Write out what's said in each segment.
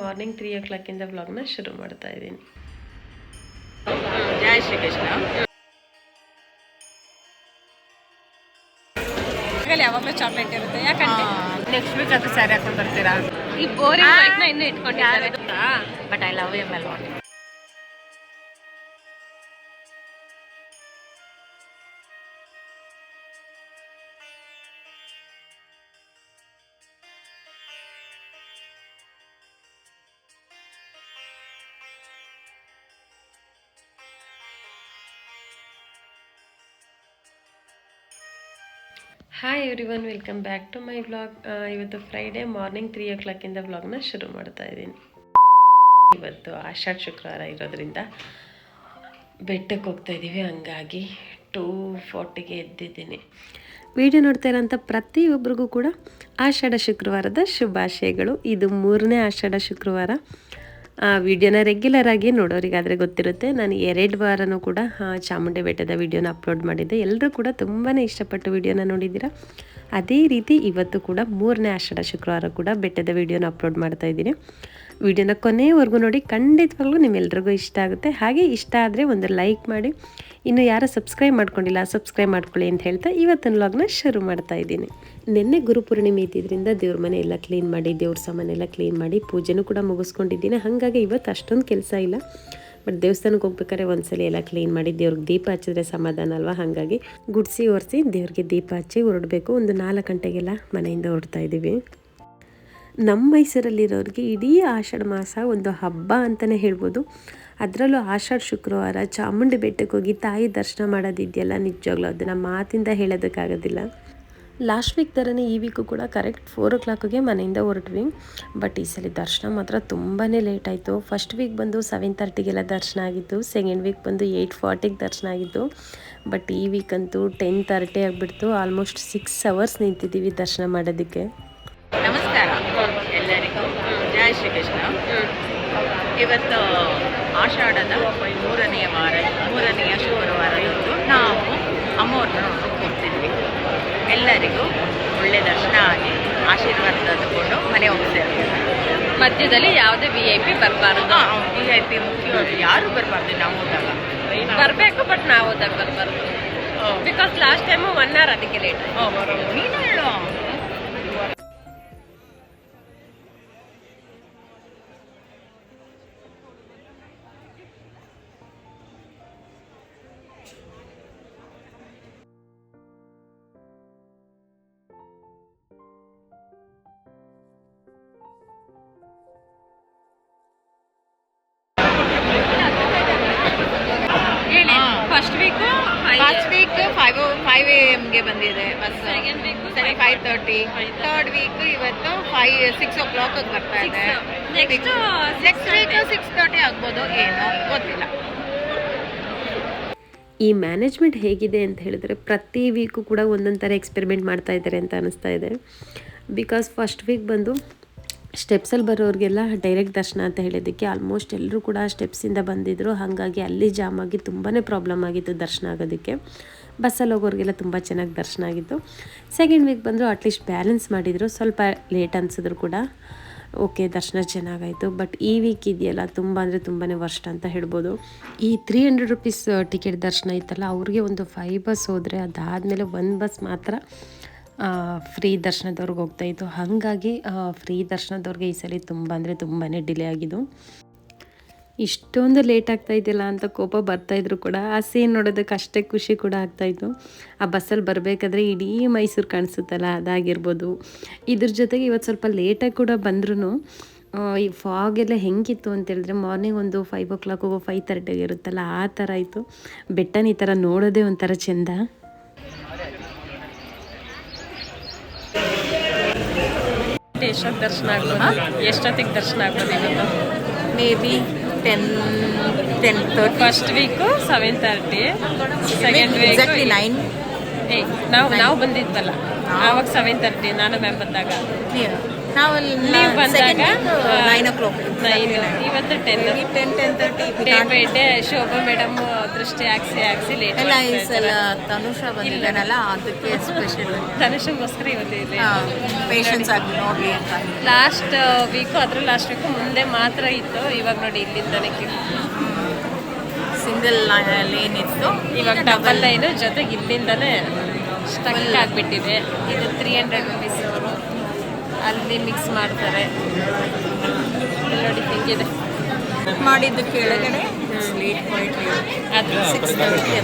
Morning three ಓ ಕ್ಲಾಕಿಂದ ವ್ಲಾಗ್ನ ಶುರು ಮಾಡ್ತಾ ಇದ್ದೀನಿ. ಜಯ ಶ್ರೀಕೃಷ್ಣ. ಯಾವಾಗಲೂ ಚಾಕ್ಲೇಟ್ ಇರುತ್ತೆ ಯಾಕಂದ್ರೆ? ನೆಕ್ಸ್ಟ್ ವೀಕ್ ಅದು ಸ್ಯಾರಿ ಹಾಕೊಂಡು ಬರ್ತೀರಾ? ಈ ಬೋರಿಂಗ್ ಇನ್ನೂ ಇಟ್ಕೊಂಡಿದ್ದಾರೆ. But I love M L hi everyone welcome back to my vlog ಇವತ್ತು ಫ್ರೈಡೇ ಮಾರ್ನಿಂಗ್ ತ್ರೀ ಓ ಕ್ಲಾಕಿಂದ ವ್ಲಾಗ್ನ ಶುರು ಮಾಡ್ತಾ ಇದ್ದೀನಿ. ಇವತ್ತು ಆಷಾಢ ಶುಕ್ರವಾರ ಇರೋದ್ರಿಂದ ಬೆಟ್ಟಕ್ಕೆ ಹೋಗ್ತಾ ಇದ್ದೀವಿ ಹಂಗಾಗಿ ಟೂ ಫೋರ್ಟಿಗೆ ಎದ್ದಿದ್ದೀನಿ. ವಿಡಿಯೋ ನೋಡ್ತಾ ಇರೋಂಥ ಪ್ರತಿಯೊಬ್ಬರಿಗೂ ಕೂಡ ಆಷಾಢ ಶುಕ್ರವಾರದ ಶುಭಾಶಯಗಳು. ಇದು ಮೂರನೇ ಆಷಾಢ ಶುಕ್ರವಾರ. ಆ, ವಿಡಿಯೋನ ರೆಗ್ಯುಲರ್ ಆಗಿ ನೋಡೋರಿಗಾದರೆ ಗೊತ್ತಿರುತ್ತೆ. ನಾನು ಎರಡು ವಾರನೂ ಕೂಡ ಚಾಮುಂಡಿ ಬೆಟ್ಟದ ವಿಡಿಯೋನ ಅಪ್ಲೋಡ್ ಮಾಡಿದ್ದೆ. ಎಲ್ಲರೂ ಕೂಡ ತುಂಬಾ ಇಷ್ಟಪಟ್ಟು ವಿಡಿಯೋನ ನೋಡಿದ್ದೀರಾ? ಅದೇ ರೀತಿ ಇವತ್ತು ಕೂಡ ಮೂರನೇ ಆಷಾಢ ಶುಕ್ರವಾರ ಕೂಡ ಬೆಟ್ಟದ ವಿಡಿಯೋನ ಅಪ್ಲೋಡ್ ಮಾಡ್ತಾ ಇದ್ದೀನಿ. ವಿಡಿಯೋನ ಕೊನೆಯವರೆಗೂ ನೋಡಿ, ಖಂಡಿತವಾಗ್ಲೂ ನಿಮ್ಮೆಲ್ಲರಿಗೂ ಇಷ್ಟ ಆಗುತ್ತೆ. ಹಾಗೆ ಇಷ್ಟ ಆದರೆ ಒಂದು ಲೈಕ್ ಮಾಡಿ. ಇನ್ನು ಯಾರು ಸಬ್ಸ್ಕ್ರೈಬ್ ಮಾಡ್ಕೊಂಡಿಲ್ಲ ಸಬ್ಸ್ಕ್ರೈಬ್ ಮಾಡ್ಕೊಳ್ಳಿ ಅಂತ ಹೇಳ್ತಾ ಇವತ್ತಿನ ವ್ಲಾಗ್ನ ಶುರು ಮಾಡ್ತಾ ಇದ್ದೀನಿ. ನಿನ್ನೆ ಗುರುಪೂರ್ಣಿಮೆ ಇದ್ದಿದ್ದರಿಂದ ದೇವ್ರ ಮನೆ ಎಲ್ಲ ಕ್ಲೀನ್ ಮಾಡಿ, ದೇವ್ರ ಸಾಮಾನೆಲ್ಲ ಕ್ಲೀನ್ ಮಾಡಿ ಪೂಜೆನೂ ಕೂಡ ಮುಗಿಸ್ಕೊಂಡಿದ್ದೀನಿ. ಹಾಗಾಗಿ ಇವತ್ತು ಅಷ್ಟೊಂದು ಕೆಲಸ ಇಲ್ಲ. ಬಟ್ ದೇವಸ್ಥಾನಕ್ಕೆ ಹೋಗ್ಬೇಕಾದ್ರೆ ಒಂದ್ಸಲಿ ಎಲ್ಲ ಕ್ಲೀನ್ ಮಾಡಿ ದೇವ್ರಿಗೆ ದೀಪ ಹಚ್ಚಿದ್ರೆ ಸಮಾಧಾನ ಅಲ್ವಾ? ಹಾಗಾಗಿ ಗುಡಿಸಿ ಒರೆಸಿ ದೇವ್ರಿಗೆ ದೀಪ ಹಚ್ಚಿ ಹೊರಡಬೇಕು. ಒಂದು ನಾಲ್ಕು ಗಂಟೆಗೆಲ್ಲ ಮನೆಯಿಂದ ಹೊರಡ್ತಾ ಇದ್ದೀವಿ. ನಮ್ಮ ಮೈಸೂರಲ್ಲಿರೋರಿಗೆ ಇಡೀ ಆಷಾಢ ಮಾಸ ಒಂದು ಹಬ್ಬ ಅಂತಲೇ ಹೇಳ್ಬೋದು. ಅದರಲ್ಲೂ ಆಷಾಢ, ಶುಕ್ರವಾರ ಚಾಮುಂಡಿ ಬೆಟ್ಟಕ್ಕೆ ಹೋಗಿ ತಾಯಿ ದರ್ಶನ ಮಾಡೋದಿದೆಯಲ್ಲ? ನಿಜವಾಗ್ಲೂ ಅದನ್ನು ಮಾತಿಂದ ಹೇಳೋದಕ್ಕಾಗೋದಿಲ್ಲ. ಲಾಸ್ಟ್ ವೀಕ್ ಥರನೇ ಈ ವೀಕು ಕೂಡ ಕರೆಕ್ಟ್ ಫೋರ್ ಓ ಕ್ಲಾಕಿಗೆ ಮನೆಯಿಂದ ಹೊರಟ್ವಿ. ಬಟ್ ಈ ಸಲ ದರ್ಶನ ಮಾತ್ರ ತುಂಬಾ ಲೇಟ್ ಆಯಿತು. ಫಸ್ಟ್ ವೀಕ್ ಬಂದು ಸೆವೆನ್ ತರ್ಟಿಗೆಲ್ಲ ದರ್ಶನ ಆಗಿತ್ತು. ಸೆಕೆಂಡ್ ವೀಕ್ ಬಂದು ಏಯ್ಟ್ ಫಾರ್ಟಿಗೆ ದರ್ಶನ ಆಗಿತ್ತು. ಬಟ್ ಈ ವೀಕ್ ಅಂತೂ ಟೆನ್ ತರ್ಟಿ ಆಗಿಬಿಡ್ತು. ಆಲ್ಮೋಸ್ಟ್ ಸಿಕ್ಸ್ ಅವರ್ಸ್ ನಿಂತಿದ್ದೀವಿ ದರ್ಶನ ಮಾಡೋದಕ್ಕೆ. ನಮಸ್ಕಾರ. ಎಲ್ಲರಿಗೂ. ಜಯ ಶ್ರೀಕೃಷ್ಣ. ಇವತ್ತು ಆಷಾಢದ ಮೂರನೆಯ ವಾರ, ಮೂರನೆಯ ಶುಕ್ರವಾರದಂದು ನಾವು ಅಮ್ಮವ್ರನ್ನ ಎಲ್ಲರಿಗೂ ಒಳ್ಳೆ ದರ್ಶನ ಆಗಿ ಆಶೀರ್ವಾದ ತಂದುಕೊಂಡು ಮನೆ ಹೋಗ್ತೇವೆ ಮಧ್ಯದಲ್ಲಿ ಯಾವುದೇ ವಿ ಐ ಪಿ ಬರಬಾರ್ದು. ವಿ ಐ ಪಿ ಮುಖ್ಯವಾಗಿ ಯಾರು ಬರಬಾರ್ದು ನಾವು ಹೋದಾಗ ಬರಬೇಕು ಬಟ್ ನಾವು ಹೋದಾಗ ಬರಬಾರ್ದು. Because last time one hour ಅದಕ್ಕೆ ಲೇಟ್ ನೀನು ಹೇಳು. First week first week five five A ಎಮ್ಗೆ ಬಂದಿದೆ ಬಸ್ ಸೆಕೆಂಡ್ ವೀಕ್ ಸರಿ ಫೈವ್ ತರ್ಟಿ ಥರ್ಡ್ ವೀಕ್ ಇವತ್ತು ಫೈವ್ ಸಿಕ್ಸ್ ಓ ಕ್ಲಾಕ್ ಬರ್ತಾ ಇದೆ. Next next week six thirty ಆಗ್ಬೋದು ಏನೋ ಗೊತ್ತಿಲ್ಲ. ಈ ಮ್ಯಾನೇಜ್ಮೆಂಟ್ ಹೇಗಿದೆ ಅಂತ ಹೇಳಿದ್ರೆ ಪ್ರತಿ ವೀಕು ಕೂಡ ಒಂದೊಂದು ಥರ ಎಕ್ಸ್ಪೆರಿಮೆಂಟ್ ಮಾಡ್ತಾ ಇದ್ದಾರೆ ಅಂತ ಅನಿಸ್ತಾ ಇದೆ. ಬಿಕಾಸ್ ಫಸ್ಟ್ ವೀಕ್ ಬಂದು ಸ್ಟೆಪ್ಸಲ್ಲಿ ಬರೋರಿಗೆಲ್ಲ ಡೈರೆಕ್ಟ್ ದರ್ಶನ ಅಂತ ಹೇಳಿದ್ದಕ್ಕೆ ಆಲ್ಮೋಸ್ಟ್ ಎಲ್ಲರೂ ಕೂಡ ಸ್ಟೆಪ್ಸಿಂದ ಬಂದಿದ್ದರು ಹಾಗಾಗಿ ಅಲ್ಲಿ ಜಾಮ್ ಆಗಿ ತುಂಬಾ ಪ್ರಾಬ್ಲಮ್ ಆಗಿತ್ತು ದರ್ಶನ ಆಗೋದಕ್ಕೆ. ಬಸ್ಸಲ್ಲಿ ಹೋಗೋರಿಗೆಲ್ಲ ತುಂಬ ಚೆನ್ನಾಗಿ ದರ್ಶನ ಆಗಿತ್ತು. ಸೆಕೆಂಡ್ ವೀಕ್ ಬಂದರು ಅಟ್ಲೀಸ್ಟ್ ಬ್ಯಾಲೆನ್ಸ್ ಮಾಡಿದರು. ಸ್ವಲ್ಪ ಲೇಟ್ ಅನಿಸಿದ್ರು ಕೂಡ. ಓಕೆ ದರ್ಶನ ಚೆನ್ನಾಗಾಯಿತು. ಬಟ್ ಈ ವೀಕ್ ಇದೆಯಲ್ಲ, ತುಂಬ ಅಂದರೆ ತುಂಬಾ ವರ್ಷ ಅಂತ ಹೇಳ್ಬೋದು. ಈ ತ್ರೀ ಹಂಡ್ರೆಡ್ ರುಪೀಸ್ ಟಿಕೆಟ್ ದರ್ಶನ ಇತ್ತಲ್ಲ, ಅವ್ರಿಗೆ ಒಂದು ಫೈವ್ ಬಸ್ ಹೋದರೆ ಅದಾದಮೇಲೆ ಒಂದು ಬಸ್ ಮಾತ್ರ ಫ್ರೀ ದರ್ಶನದವ್ರಿಗೆ ಹೋಗ್ತಾಯಿತ್ತು ಹಾಗಾಗಿ ಫ್ರೀ ದರ್ಶನದವ್ರಿಗೆ ಈ ಸಲ ತುಂಬ ಅಂದರೆ ತುಂಬಾ ಡಿಲೇ ಆಗಿದ್ದು. ಇಷ್ಟೊಂದು ಲೇಟ್ ಆಗ್ತಾ ಇದೆಯಲ್ಲ ಅಂತ ಕೋಪ ಬರ್ತಾಯಿದ್ರು ಕೂಡ, ಆ ಸೀನ್ ನೋಡೋದಕ್ಕೆ ಅಷ್ಟೇ ಖುಷಿ ಕೂಡ ಆಗ್ತಾಯಿತ್ತು ಆ ಬಸ್ಸಲ್ಲಿ ಬರಬೇಕಾದ್ರೆ ಇಡೀ ಮೈಸೂರು ಕಾಣಿಸುತ್ತಲ್ಲ, ಅದಾಗಿರ್ಬೋದು. ಇದ್ರ ಜೊತೆಗೆ ಇವತ್ತು ಸ್ವಲ್ಪ ಲೇಟಾಗಿ ಕೂಡ ಬಂದ್ರೂ ಈ ಫಾಗ್ ಎಲ್ಲ ಹೆಂಗಿತ್ತು ಅಂತ ಹೇಳಿದ್ರೆ ಮಾರ್ನಿಂಗ್ ಒಂದು ಫೈವ್ ಓ ಕ್ಲಾಕ್ ಹೋಗೋ ಫೈವ್ ತರ್ಟಿಗೆ ಇರುತ್ತಲ್ಲ ಆ ಥರ ಇತ್ತು. ಬೆಟ್ಟನ ಈ ಥರ ನೋಡೋದೇ ಒಂಥರ ಚೆಂದ. ಎಷ್ಟೊತ್ತಿಗೆ ದರ್ಶನ ಆಗ್ಬೋದು ಎಷ್ಟೊತ್ತಿಗೆ ದರ್ಶನ ಆಗ್ಬೋದು ಇವತ್ತು? Maybe ten ten thirty first week seven thirty second week nine ಏ ನಾವು ನಾವು ಬಂದಿದ್ವಲ್ಲ ಆವಾಗ ಸೆವೆನ್ ತರ್ಟಿ ನಾನು ಮ್ಯಾಮ್ ಬಂದಾಗ. ನಾವು ನೀವು ಬಂದಾಗ ನೈನ್ ಓ ಕ್ಲಾಕ್ ಇವತ್ತು ten ten ten thirty day by day Shobha madam ದೃಷ್ಟಿ ಹಾಕ್ಸಿ ಹಾಕ್ಸಿ ಲೇಟ್ ಎಲ್ಲ ಈ ಸಲ ತನುಷ ಬಂದಿದ್ದಾನಲ್ಲ ಅದಕ್ಕೆ ಸ್ಪೆಷಲ್ ಧನುಷಂಗೋಸ್ಕರ ಇವತ್ತು ಇದೆ. ಪೇಷನ್ಸ್ ಆಗಿ ನೋಡ್ಲಿ ಅಂತ. ಲಾಸ್ಟ್ ವೀಕು ಅದ್ರ ಲಾಸ್ಟ್ ವೀಕು ಮುಂದೆ ಮಾತ್ರ ಇತ್ತು. ಇವಾಗ ನೋಡಿ ಇಲ್ಲಿಂದನೇ ಸಿಂಗಲ್ ಲೈನ್ ಇತ್ತು ಇವಾಗ ಡಬಲ್ ಲೈನು ಜೊತೆಗೆ ಇಲ್ಲಿಂದನೇ ಸ್ಟಕ್ ಆಗಿಬಿಟ್ಟಿದೆ. ಇದು ತ್ರೀ ಹಂಡ್ರೆಡ್ ರುಪೀಸ್ ಅಲ್ಲಿ ಮಿಕ್ಸ್ ಮಾಡ್ತಾರೆ. ನೋಡಿ ಹೆಂಗಿದೆ ಮಾಡಿದ್ದು ಕೆಳಗಡೆ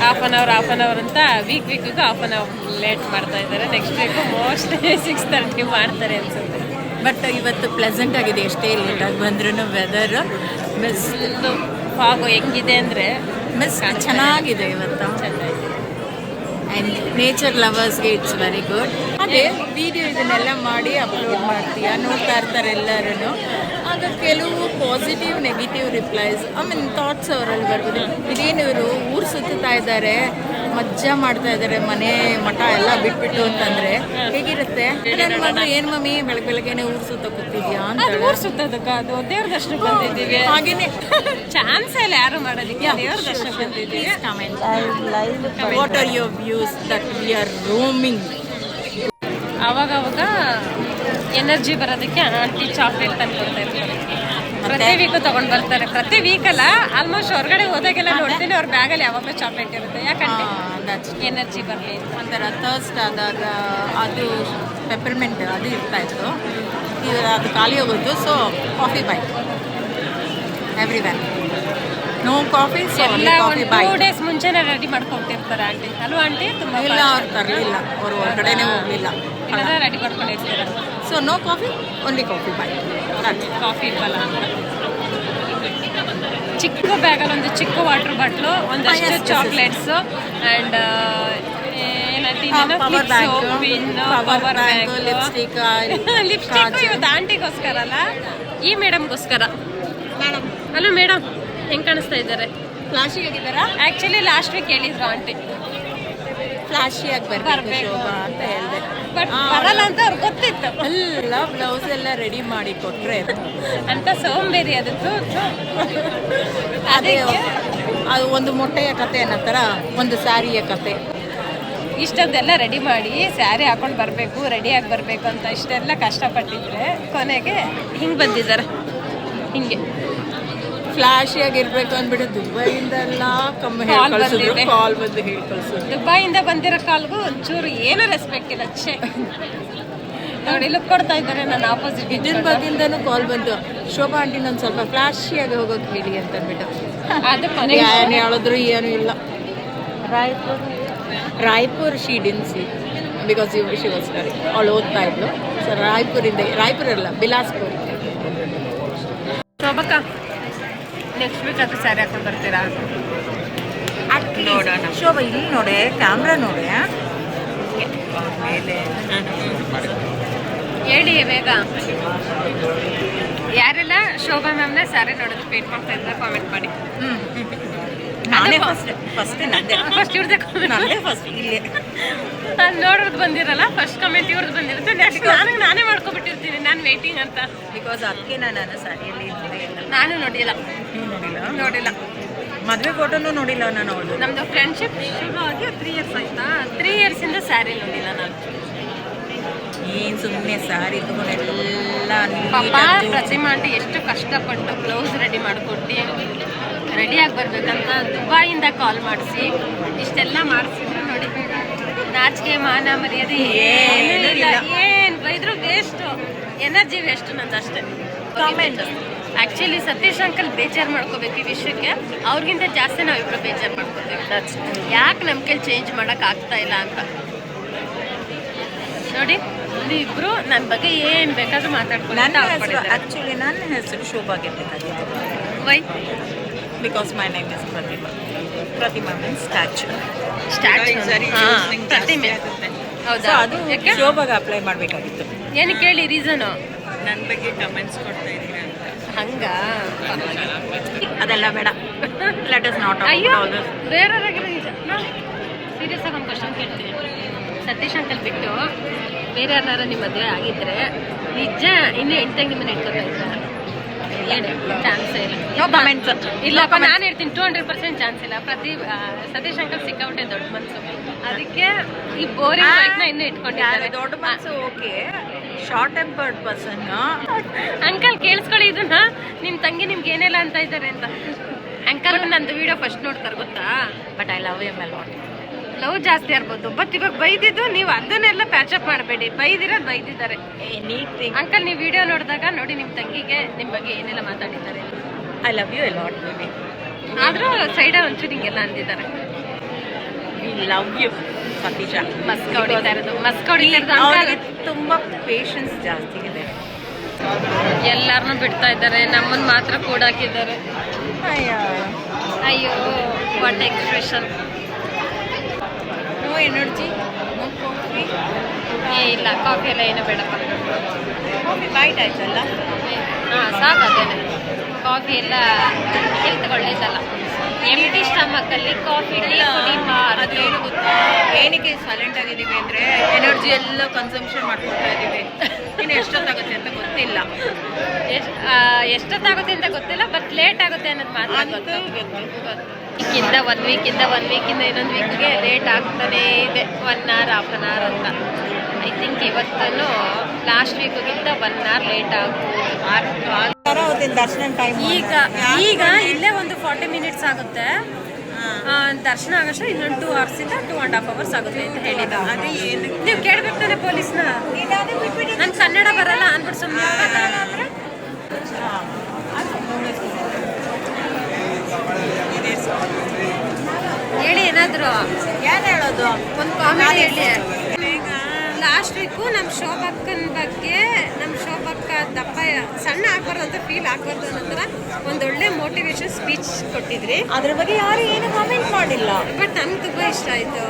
half an hour half an hour ಅಂತ ವೀಕ್ ವೀಕಿಗೂ ಹಾಫ್ ಆನ್ ಅವರ್ ಲೇಟ್ ಮಾಡ್ತಾ ಇದ್ದಾರೆ. Next week most six thirty ಮಾಡ್ತಾರೆ ಅನ್ಸುತ್ತೆ. ಬಟ್ ಇವತ್ತು ಪ್ಲೆಸೆಂಟ್ ಆಗಿದೆ. ಎಷ್ಟೇ ಲೇಟಾಗಿ ಬಂದ್ರೂ ವೆದರ್ ಮಿಸ್ ಫಾಗು ಹೆಂಗಿದೆ ಅಂದರೆ ಮಿಸ್ ಚೆನ್ನಾಗಿದೆ ಇವತ್ತು. ಚೆನ್ನಾಗಿದೆ. ಆ್ಯಂಡ್ ನೇಚರ್ ಲವರ್ಸ್ಗೆ ಇಟ್ಸ್ ವೆರಿ ಗುಡ್ ಅದೇ ವಿಡಿಯೋ ಇದನ್ನೆಲ್ಲ ಮಾಡಿ ಅಪ್ಲೋಡ್ ಮಾಡ್ತೀಯ? ನೋಡ್ತಾ ಇರ್ತಾರೆ ಎಲ್ಲರೂ ಆಗ ಕೆಲವು positive negative replies I mean thoughts ಅವರಲ್ಲಿ ಬರ್ಬೋದು. ಇದೇನು ಇವರು ಊರು ಸುತ್ತಾ ಇದ್ದಾರೆ? ಮಜ್ಜಾ ಮಾಡ್ತಾ ಇದ್ದಾರೆ ಮನೆ ಮಠ ಎಲ್ಲ ಬಿಟ್ಬಿಟ್ಟು ಅಂತಂದ್ರೆ ಹೇಗಿರುತ್ತೆ? ಏನ್ ಮಗಳು ಏನು ಮಮ್ಮಿ ಬೆಳಗ್ಗೆ ಬೆಳಗ್ಗೆನೆ ಊರ್ ಸುತ್ತ ಕೂತಿದ್ಯಾ ಅಂತ ಅದು ಊರು ಸುತ್ತೋದಕ್ಕ ಅದು ದೇವ್ರ ದರ್ಶನಕ್ಕೆ ಬಂದಿದ್ದೀವಿ. ಹಾಗೇನೆ. ಚಾನ್ಸ್ ಇಲ್ಲ ಯಾರು ಮಾಡೋದಕ್ಕೆ ದೇವ್ರ ದರ್ಶನಕ್ಕೆ ಬಂದಿದ್ದೀವಿ. What are your views that we are roaming ಅವಾಗ ಅವಾಗ ಎನರ್ಜಿ ಬರೋದಕ್ಕೆ ಆಂಟಿ ಚಾಕ್ಲೇಟ್ ತಂದು ಕೊಡ್ತಾ ಇರ್ತಾರೆ. ಪ್ರತಿ ವೀಕು ತಗೊಂಡ್ ಬರ್ತಾರೆ. ಪ್ರತಿ ವೀಕ್ ಅಲ್ಲ ಆಲ್ಮೋಸ್ಟ್ ಹೊರಗಡೆ ಹೋದಾಗೆಲ್ಲ ನೋಡ್ತೀನಿ ಅವ್ರ ಬ್ಯಾಗಲ್ಲಿ ಯಾವಾಗಲೂ ಚಾಕ್ಲೇಟ್ ಇರುತ್ತೆ. ಯಾಕಂದ್ರೆ ಎನರ್ಜಿ ಬರಲಿ. ಒಂಥರ ಥರ್ಸ್ಟ್ ಆದಾಗ ಅದು ಪೆಪರ್ಮೆಂಟ್ ಅದು ಇರ್ತಾ ಇತ್ತು. ಇದು ಅದು ಖಾಲಿ ಹೋಗೋದು so coffee by every one no coffee ಎಲ್ಲ ಕಾಫಿ ಒಂದು ಬೈ ಟೂ ಡೇಸ್ ಮುಂಚೆನೆ ರೆಡಿ ಮಾಡ್ಕೊಂಡಿರ್ತಾರೆ ಆಂಟಿ ಅಲ್ವಾ ಆಂಟಿ ತುಂಬ ಇಲ್ಲ ಅವ್ರು ತರಲಿಲ್ಲ. ಅವರು ಹೊರಗಡೆನೇ ಹೋಗ್ಲಿಲ್ಲ. ರೆಡಿ ಮಾಡ್ಕೊಂಡಿರ್ತಾರೆ. So no coffee only coffee by coffee ಇಲ್ವಲ್ಲ ಅಂತ ಚಿಕ್ಕ ಬ್ಯಾಗಲ್ಲಿ ಒಂದು ಚಿಕ್ಕ ವಾಟರ್ ಬಾಟ್ಲು ಒಂದಷ್ಟು yes, yes, yes. Chocolates and ಏನಂತ power bank pin power power bank bank lipstick lipstick ಇವತ್ತು ಆಂಟಿಗೋಸ್ಕರ ಅಲ್ಲ ಈ ಮೇಡಮ್ಗೋಸ್ಕರ ಹಲೋ ಮೇಡಮ್ ಹೆಂಗ್ ಕಾಣಿಸ್ತಾ ಇದ್ದಾರೆ ಫ್ಲಾಶಿಗೆ ಆಗಿದ್ದಾರಾ ಆಕ್ಚುಲಿ ಲಾಸ್ಟ್ ವೀಕ್ ಹೇಳಿದ್ರು ಆಂಟಿ ಫ್ಲಾಶಿಯಾಗಿ ಬರಬೇಕು ಬರ್ಬೇಕು. ಶೋಭಾ ಅಂತ ಹೇಳಿದೆ. ಬಟ್ ಬರಲ್ಲ ಅಂತ ಅವ್ರಿಗೆ ಗೊತ್ತಿತ್ತು. ಎಲ್ಲ ಬ್ಲೌಸ್ ಎಲ್ಲ ರೆಡಿ ಮಾಡಿ ಕೊಟ್ರೆ. ಅಂತ ಸೋಂಬೇರಿ ಅದಕ್ಕೆ ಅದೇ ಅದು ಒಂದು ಮೊಟ್ಟೆಯ ಕತೆ ಅನ್ನೋ ಒಂದು ಸ್ಯಾರಿಯ ಕತೆ. ಇಷ್ಟೊಂದೆಲ್ಲ ರೆಡಿ ಮಾಡಿ ಸ್ಯಾರಿ ಹಾಕೊಂಡು ಬರಬೇಕು ರೆಡಿಯಾಗಿ ಬರಬೇಕು ಅಂತ ಇಷ್ಟೆಲ್ಲ ಕಷ್ಟಪಟ್ಟಿದ್ರೆ ಕೊನೆಗೆ ಹಿಂಗೆ ಬಂದಿದ್ದಾರೆ. ಹಿಂಗೆ. ಫ್ಲಾಶಿಯಾಗಿ ಆಗಿರ್ಬೇಕು ಅಂದ್ಬಿಟ್ಟು ಕಮ್ಮಿ ಹೇಳಿ Call ಕಳ್ಸಿದ್ರು ಬಂದಿದೆ. ಕಾಲ್ ಬಂದು ಹೇಳಿ ಕಳ್ಸೋದು ದುಬೈಯಿಂದ ಬಂದಿರೋ ಕಾಲ್ಗೂ ಒಂಚೂರು ಏನೂ ರೆಸ್ಪೆಕ್ಟ್ ಇಲ್ಲ. ಛೇ. ನೋಡಿ ಲುಕ್ ಕೊಡ್ತಾ ಇದ್ದಾರೆ ನನ್ನ ಆಪೋಸಿಟ್ ಇದ್ರ ಬಗ್ಗಿಂದನೂ ಕಾಲ್ ಬಂತು ಶೋಭಾ ಆಂಟಿ ನಾನು ಸ್ವಲ್ಪ ಫ್ಲಾಶಿಯಾಗಿ ಹೋಗೋಕೆ ಹೇಳಿ ಅಂತ ಅಂದ್ಬಿಟ್ಟು. ಅದು ಕೊನೆಗೆ ಏನು ಹೇಳಿದ್ರು ಏನು ಇಲ್ಲ. ರಾಯ್ಪುರ್. ಶಿ ಡಿನ್ಸಿ ಬಿಕಾಸ್ ಯು ಶಿ ವಾಸ್ ಅವಳು ಓದ್ತಾ ಇದ್ಲು. ಸೊ ರಾಯ್ಪುರಿಂದ ರಾಯ್ಪುರ ಅಲ್ಲ ಬಿಲಾಸ್ಪುರ್. ಶೋಭಕ್ಕ ನೆಕ್ಸ್ಟ್ ವೀಕ್ ಅದು ಸ್ಯಾರಿ ಹಾಕೊಂಡು ಬರ್ತೀರಾ? ನೋಡೋಣ. ಶೋಭಾ ಇಲ್ಲಿ ನೋಡಿ ಕ್ಯಾಮ್ರಾ ನೋಡಿ ಹೇಳಿ ಬೇಗ ಯಾರೆಲ್ಲ ಶೋಭಾ ಮ್ಯಾಮ್ನ ಸ್ಯಾರಿ ನೋಡೋದು ಪೇಂಟ್ ಮಾಡ್ತಾ ಇದ್ದಾರೆ ಕಾಮೆಂಟ್ ಮಾಡಿ. ನಾನೇ ಫಸ್ಟ್ ಫಸ್ಟ್ ನಂದೇ ಫಸ್ಟ್ ಇವ್ರದ್ದು ನಂದೇ ಫಸ್ಟ್ ಇಲ್ಲಿ. ನಾನು ನೋಡೋದು ಬಂದಿರಲ್ಲ ಫಸ್ಟ್ ಕಮೆಂಟ್ ಇವ್ರದ್ದು ಬಂದಿರುತ್ತೆ. ನೆಕ್ಸ್ಟ್ ನನಗೆ ನಾನೇ ಮಾಡ್ಕೊಬಿಟ್ಟಿರ್ತೀನಿ ನಾನು ವೇಟಿಂಗ್ ಅಂತ. ಬಿಕಾಸ್ ಅದಕ್ಕೆ ನಾನು ಸಾರಿಯಲ್ಲಿ ಇದ್ದೇ ನಾನು ನೋಡಿಲ್ಲ. ನೋಡಿಲ್ಲ? ನೋಡಿಲ್ಲ. ಮದುವೆ ಫೋಟೋನು ನೋಡಿಲ್ಲ ನಾನು ಅವಳು. ನಮ್ದು ಫ್ರೆಂಡ್ಶಿಪ್ ಶುರು ಆಗಿ ತ್ರೀ ಇಯರ್ಸ್ ಆಯ್ತಾ? ತ್ರೀ ಇಯರ್ಸಿಂದ ಸ್ಯಾರಿ ನೋಡಿಲ್ಲ ನಾನು. ಏನು ಸುಮ್ಮನೆ ಸ್ಯಾರಿ ಎಲ್ಲ ಪಾಪ ಪ್ರತಿಮಾ ಆಂಟಿ ಎಷ್ಟು ಕಷ್ಟಪಟ್ಟು ಬ್ಲೌಸ್ ರೆಡಿ ಮಾಡಿಕೊಟ್ಟು. ರೆಡಿಯಾಗಿ ಬರಬೇಕಂತ ದುಬಾಯಿಂದ ಕಾಲ್ ಮಾಡಿಸಿ. ಇಷ್ಟೆಲ್ಲ ಮಾಡಿಸಿದ್ರು ನೋಡಿ. ನಾಚಿಕೆ ಮಾನ ಮರ್ಯಾದೆ ಏನು ಇಲ್ಲ ಏನು ಬೈದ್ರು ವೇಸ್ಟು ಎನರ್ಜಿ ವೇಸ್ಟ್ ನಂದಷ್ಟೇ ಕಾಮೆಂಟ್ ಆ್ಯಕ್ಚುಲಿ ಸತೀಶ್ ಅಂಕಲ್ ಬೇಜಾರು ಮಾಡ್ಕೋಬೇಕು ಈ ವಿಷಯಕ್ಕೆ. ಅವ್ರಿಗಿಂತ ಜಾಸ್ತಿ ನಾವಿಬ್ರು ಬೇಜಾರು ಮಾಡ್ಕೋತೀವಿ. ಯಾಕೆ ನಮ್ಮ ಕೈಲಿ ಚೇಂಜ್ ಮಾಡೋಕೆ ಆಗ್ತಾ ಇಲ್ಲ ಅಂತ. ನೋಡಿ ಇಬ್ರು ನನ್ನ ಬಗ್ಗೆ ಏನು ಬೇಕಾದ್ರೂ ಮಾತಾಡ್ಕೊಂಡು ನನ್ನ ಹೆಸರು ಆ್ಯಕ್ಚುಲಿ ನನ್ನ ಹೆಸರು ಶೋಭಾ ಬೇಕಾಗಿತ್ತು. Why because my name is Pratima Pratima means statue ಹಾಂ ಪ್ರತಿಮೆ ಹೌದಾ? ಅದು ಯಾಕೆ? ಶೋಭಾಗೆ ಅಪ್ಲೈ ಮಾಡಬೇಕಾಗಿತ್ತು. ಏನಕ್ಕೆ ಹೇಳಿ ರೀಸನು ನನ್ನ ಬಗ್ಗೆ ಕಮೆಂಟ್ಸ್ ಕೊಡ್ತಾ ಇದ್ದೀರಾ ಅಂತ. ಹಂಗ? ಅದೆಲ್ಲ ಬೇಡ. ಲೆಟ್ ಇಸ್ ನಾಟ್ ಅಯ್ಯೋ ಬೇರೆ ಸೀರಿಯಸ್ ಆಗಿ ಒಂದು ಕ್ವಶನ್ ಕೇಳ್ತೀನಿ. ಸತೀಶ್ ಅಂಕಲ್ ಬಿಟ್ಟು ಬೇರೆ ಯಾರು ನಿಮ್ಮ ಮದುವೆ ಆಗಿದ್ರೆ ನಿಜ ಇನ್ನೂ ಎಂಟು ನಿಮ್ಮನ್ನ ಮನೆ ಇಟ್ಕೊತಾ ಇದ್ದಾರೆ. ಚಾನ್ಸೇ ಇಲ್ಲ. ಇಲ್ಲಪ್ಪ ನಾನು ಹೇಳ್ತೀನಿ ಟೂ ಹಂಡ್ರೆಡ್ ಪರ್ಸೆಂಟ್ ಚಾನ್ಸ್ ಇಲ್ಲ. ಪ್ರತಿ ಸತೀಶ್ ಅಂಕಲ್ ಸಿಕ್ಕಾಬಿಟ್ಟೆ ದೊಡ್ಡ ಮನ್ಸು. ಅದಕ್ಕೆ ಈ ಬೋರಿಂಗ್ ಬೈಕ್ನ ಇನ್ನೂ ಇಟ್ಕೊಂಡಿದ್ದಾರೆ. ದೊಡ್ಡ ಮನ್ಸು okay. Short tempered person uncle ಕೇಳಿಸ್ಕೊಳ್ಳಿ ಇದನ್ನ. ನಿಮ್ ತಂಗಿ ನಿಮ್ಗೆ ಏನೆಲ್ಲ ಅಂತ ಇದ್ದಾರೆ ಅಂತ. ಅಂಕಲ್ ನಂದು ವಿಡಿಯೋ ಫಸ್ಟ್ ನೋಡ್ತಾರೆ ಗೊತ್ತಾ? But I love M L love ಜಾಸ್ತಿ ಇರ್ಬೋದು ಬಟ್ ಇವಾಗ ಬೈದಿದ್ದು ನೀವು ಅದನ್ನೆಲ್ಲ ಪ್ಯಾಚಪ್ ಮಾಡಬೇಡಿ. ಬೈದಿರೋದು ಬೈದಿದ್ದಾರೆ. ಅಂಕಲ್ ನೀವು ವಿಡಿಯೋ ನೋಡಿದಾಗ ನೋಡಿ ನಿಮ್ಮ ತಂಗಿಗೆ ನಿಮ್ಮ ಬಗ್ಗೆ ಏನೆಲ್ಲ ಮಾತಾಡಿದ್ದಾರೆ. I love you a lot baby ಆದರೂ ಸೈಡ ಒಂಚೂರು ಹಿಂಗೆಲ್ಲ ಅಂದಿದ್ದಾರೆ. Love you Satish. ಮಸ್ಕ ಹೊಡಿತಾ ಇರೋದು ಮಸ್ಕ ಹೊಡಿತಾ ಇರೋದು ಅಂಕಲ್ ತುಂಬಾ ಪೇಷನ್ಸ್ ಜಾಸ್ತಿ ಇದೆ. ಎಲ್ಲರನ್ನೂ ಬಿಡ್ತಾ ಇದ್ದಾರೆ. ನಮ್ಮನ್ನ ಮಾತ್ರ ಕೂಡಾಕಿದ್ದಾರೆ. ಅಯ್ಯೋ. What expression no energy no coffee ಏ ಇಲ್ಲ ಕಾಫಿ ಎಲ್ಲ ಏನೋ ಬೇಡಪ್ಪ. ಕಾಫಿ ಬೈಟ್ ಆಯ್ತಲ್ಲ? ಹಾಂ ಸಾಕು ಅದೇನೆ ಕಾಫಿ ಎಲ್ಲ ಹೆಲ್ತ್ ಒಳ್ಳೇದಲ್ಲ ಎಂಟಿ ಸ್ಟಮಕ್ಕಲ್ಲಿ ಕಾಫಿ ಟೀ ಅದು ಏನು ಗೊತ್ತಾ? ಏನಕ್ಕೆ ಸೈಲೆಂಟ್ ಆಗಿದ್ದೀವಿ ಅಂದರೆ ಎನರ್ಜಿ ಎಲ್ಲ ಕನ್ಸಂಪ್ಷನ್ ಮಾಡ್ಕೊಳ್ತಾ ಇದ್ದೀವಿ. ಇನ್ನು ಎಷ್ಟೊತ್ತಾಗುತ್ತೆ ಅಂತ ಗೊತ್ತಿಲ್ಲ. ಎಷ್ಟು ಎಷ್ಟೊತ್ತಾಗುತ್ತೆ ಅಂತ ಗೊತ್ತಿಲ್ಲ ಬಟ್ ಲೇಟ್ ಆಗುತ್ತೆ ಅನ್ನೋದು ಮಾತ್ರ ಗೊತ್ತು ಗೊತ್ತು. ವೀಕಿಂದ ಒನ್ ವೀಕಿಂದ ಒನ್ ವೀಕಿಂದ ಇನ್ನೊಂದು ವೀಕ್ಗೆ ಲೇಟ್ ಆಗ್ತಾನೇ ಇದೆ. One hour half an hour ಅಂತ. ಐ ಥಿಂಕ್ ಇವತ್ತೂ ಲಾಸ್ಟ್ ವೀಕ್ಗಿಂತ ಒನ್ ಅವರ್ ಲೇಟ್ ಆಗ್ಬೋದು ಈಗ ಈಗ ಇಲ್ಲೇ ಒಂದು ಫಾರ್ಟಿ ಮಿನಿಟ್ಸ್ ಆಗುತ್ತೆ. ದರ್ಶನ ಆಗೋಷ್ಟು ಇನ್ನೊಂದು ಟೂ ಅವರ್ಸಿಂದ ಟೂ ಆ್ಯಂಡ್ ಹಾಫ್ ಅವರ್ಸ್ ಆಗುತ್ತೆ ಅಂತ ಹೇಳಿದ ನೀವು ಕೇಳ್ಬೇಕು ತಾನೆ ಪೊಲೀಸ್ನ? ನನ್ ಕನ್ನಡ ಬರಲ್ಲ ಅನ್ಬಿಟ್ಟು ಸುಮ್ಮನೆ ಹೇಳಿ ಏನಾದ್ರು ಯಾರು ಹೇಳೋದು? ಒಂದು ಕಾಮೆಂಟ್ ಹೇಳಿ. ಲಾಸ್ಟ್ ವೀಕು ನಮ್ಮ ಶೋಭಕ್ಕನ ಬಗ್ಗೆ ನಮ್ಮ ಶೋಭಕ್ಕ ದಪ್ಪ ಸಣ್ಣ ಆಗ್ಬಾರ್ದು ಅಂತ ಫೀಲ್ ಆಗ್ಬಾರ್ದು ಅನ್ನೋ ಒಂದೊಳ್ಳೆ ಮೋಟಿವೇಶನ್ ಸ್ಪೀಚ್ ಕೊಟ್ಟಿದ್ರಿ. ಅದ್ರ ಬಗ್ಗೆ ಯಾರು ಏನು ಕಾಮೆಂಟ್ ಮಾಡಿಲ್ಲ. ಬಟ್ ನಂಗೆ ತುಂಬ ಇಷ್ಟ ಆಯ್ತು.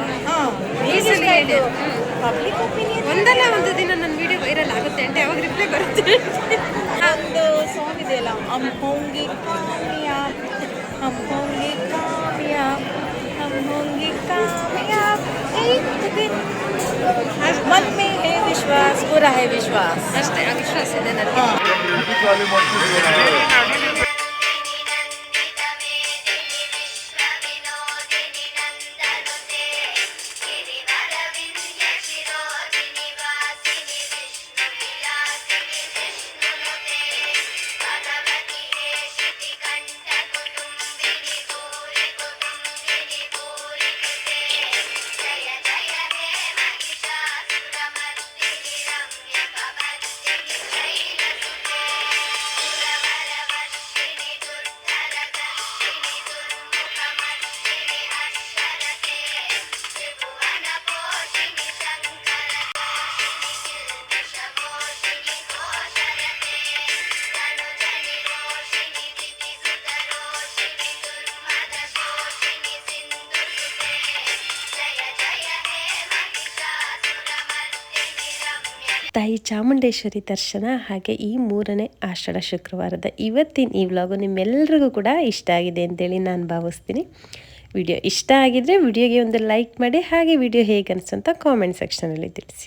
ಪಬ್ಲಿಕ್ ಒಪಿನಿಯನ್ ಒಂದಲ್ಲ ಒಂದು ದಿನ ನನ್ನ ವಿಡಿಯೋ ವೈರಲ್ ಆಗುತ್ತೆ ಅಂತ ಯಾವಾಗ ರಿಪ್ಲೈ ಬರುತ್ತೆ ಒಂದು ಸಾಂಗ್ ಇದೆಯಲ್ಲ ಅಮ್ಮ ಹೋಂಗಿ ಕಾಮಯಾಬ್ ಹಮ್ ಹೋಂಗಿ ಕಾಮಯಾಬ್ ಹಮ್ ಹೋಂಗಿ ಕಾಮಯಾಬ್ ಏಕ್ ದಿನ್ मन में है विश्वास पूरा है विश्वास ಅಷ್ಟೇ ಆ ವಿಶ್ವಾಸ ಇದೆ ನನಗೆ ತಾಯಿ ಚಾಮುಂಡೇಶ್ವರಿ ದರ್ಶನ ಹಾಗೆ ಈ ಮೂರನೇ ಆಷಾಢ ಶುಕ್ರವಾರದ ಇವತ್ತಿನ ಈ ವ್ಲಾಗು ನಿಮ್ಮೆಲ್ಲರಿಗೂ ಕೂಡ ಇಷ್ಟ ಆಗಿದೆ ಅಂತೇಳಿ ನಾನು ಭಾವಿಸ್ತೀನಿ. ವಿಡಿಯೋ ಇಷ್ಟ ಆಗಿದ್ರೆ ವಿಡಿಯೋಗೆ ಒಂದು ಲೈಕ್ ಮಾಡಿ ಹಾಗೆ ವಿಡಿಯೋ ಹೇಗೆ ಅಂತ ಕಾಮೆಂಟ್ ಸೆಕ್ಷನಲ್ಲಿ ತಿಳಿಸಿ.